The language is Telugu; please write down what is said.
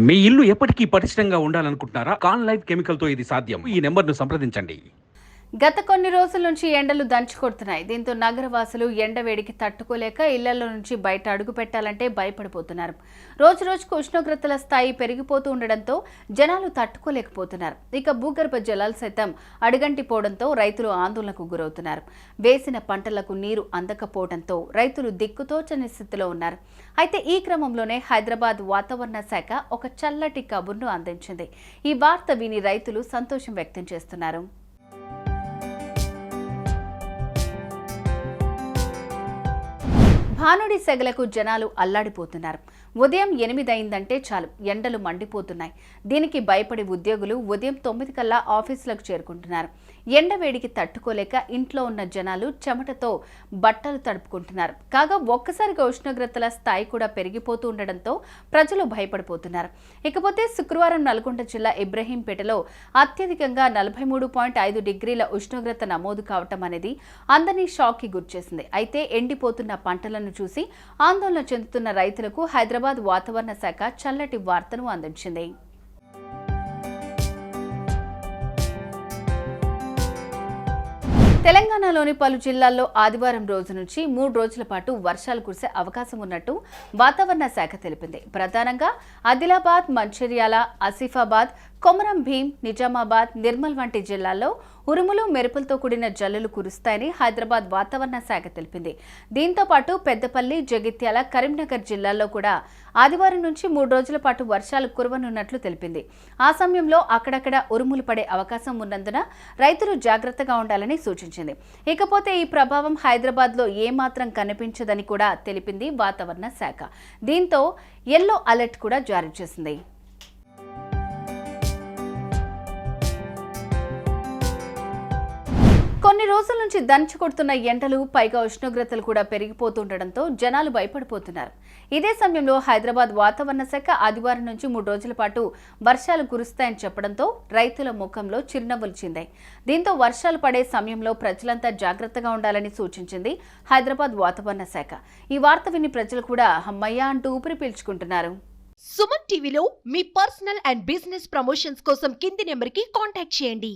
మీ ఇల్లు ఎప్పటికీ పటిష్టంగా ఉండాలనుకుంటున్నారా? కాన్ లైఫ్ కెమికల్తో ఇది సాధ్యం. ఈ నెంబర్ను సంప్రదించండి. గత కొన్ని రోజుల నుంచి ఎండలు దంచుకొడుతున్నాయి. దీంతో నగరవాసులు ఎండ వేడికి తట్టుకోలేక ఇళ్ళలో నుంచి బయట అడుగు పెట్టాలంటే భయపడిపోతున్నారు. రోజు రోజుకు ఉష్ణోగ్రతల స్థాయి పెరిగిపోతూ ఉండడంతో జనాలు తట్టుకోలేకపోతున్నారు. ఇక భూగర్భ జలాలు సైతం అడుగంటిపోవడంతో రైతులు ఆందోళనకు గురవుతున్నారు. వేసిన పంటలకు నీరు అందకపోవడంతో రైతులు దిక్కుతోచని స్థితిలో ఉన్నారు. అయితే ఈ క్రమంలోనే హైదరాబాద్ వాతావరణ శాఖ ఒక చల్లటి కబుర్ను అందించింది. ఈ వార్త విని రైతులు సంతోషం వ్యక్తం చేస్తున్నారు. భానుడి సెగలకు జనాలు అల్లాడిపోతున్నారు. ఉదయం ఎనిమిది అయిందంటే చాలు ఎండలు మండిపోతున్నాయి. దీనికి భయపడి ఉద్యోగులు ఉదయం తొమ్మిది కల్లా ఆఫీసులకు చేరుకుంటున్నారు. ఎండ వేడికి తట్టుకోలేక ఇంట్లో ఉన్న జనాలు చెమటతో బట్టలు తడుపుకుంటున్నారు. కాగా ఒక్కసారిగా ఉష్ణోగ్రతల స్థాయి కూడా పెరిగిపోతూ ఉండడంతో ప్రజలు భయపడిపోతున్నారు. ఇకపోతే శుక్రవారం నల్గొండ జిల్లా ఇబ్రహీంపేటలో అత్యధికంగా నలభై మూడు పాయింట్ ఐదు డిగ్రీల ఉష్ణోగ్రత నమోదు కావటం అనేది అందరినీ షాక్కి గురిచేసింది. అయితే ఎండిపోతున్న పంటలను చూసి ఆందోళన చెందుతున్న రైతులకు హైదరాబాద్ వాతావరణ శాఖ చల్లటి వార్తను అందించింది. తెలంగాణలోని పలు జిల్లాల్లో ఆదివారం రోజు నుంచి మూడు రోజుల పాటు వర్షాలు కురిసే అవకాశం ఉన్నట్టు వాతావరణ శాఖ తెలిపింది. ప్రధానంగా ఆదిలాబాద్ మంచిర్యాల ఆసిఫాబాద్ కొమరం భీం నిజామాబాద్ నిర్మల్ వంటి జిల్లాల్లో ఉరుములు మెరుపులతో కూడిన జల్లులు కురుస్తాయని హైదరాబాద్ వాతావరణ శాఖ తెలిపింది. దీంతో పాటు పెద్దపల్లి జగిత్యాల కరీంనగర్ జిల్లాల్లో కూడా ఆదివారం నుంచి మూడు రోజుల పాటు వర్షాలు కురవనున్నట్లు తెలిపింది. ఆ సమయంలో అక్కడక్కడ ఉరుములు పడే అవకాశం ఉన్నందున రైతులు జాగ్రత్తగా ఉండాలని సూచించింది. ఇకపోతే ఈ ప్రభావం హైదరాబాద్లో ఏమాత్రం కనిపించదని కూడా తెలిపింది వాతావరణ శాఖ. దీంతో ఎల్లో అలర్ట్ కూడా జారీ చేసింది. కొన్ని రోజుల నుంచి దంచి కొడుతున్న ఎండలు పైగా ఉష్ణోగ్రతలు కూడా పెరిగిపోతుండటంతో జనాలు భయపడిపోతున్నారు. ఇదే సమయంలో హైదరాబాద్ వాతావరణ శాఖ ఆదివారం నుంచి మూడు రోజుల పాటు వర్షాలు కురుస్తాయని చెప్పడంతో రైతుల ముఖంలో చిరునవ్వులు చెందాయి. దీంతో వర్షాలు పడే సమయంలో ప్రజలంతా జాగ్రత్తగా ఉండాలని సూచించింది హైదరాబాద్ వాతావరణ శాఖ. ఈ వార్త విని ప్రజలు కూడా హమ్మయ్య అంటూ ఊపిరి పీల్చుకుంటున్నారు. సుమన్ టీవీలో మీ పర్సనల్ అండ్ బిజినెస్ ప్రమోషన్స్ కోసం కింది నెంబర్కి కాంటాక్ట్ చేయండి.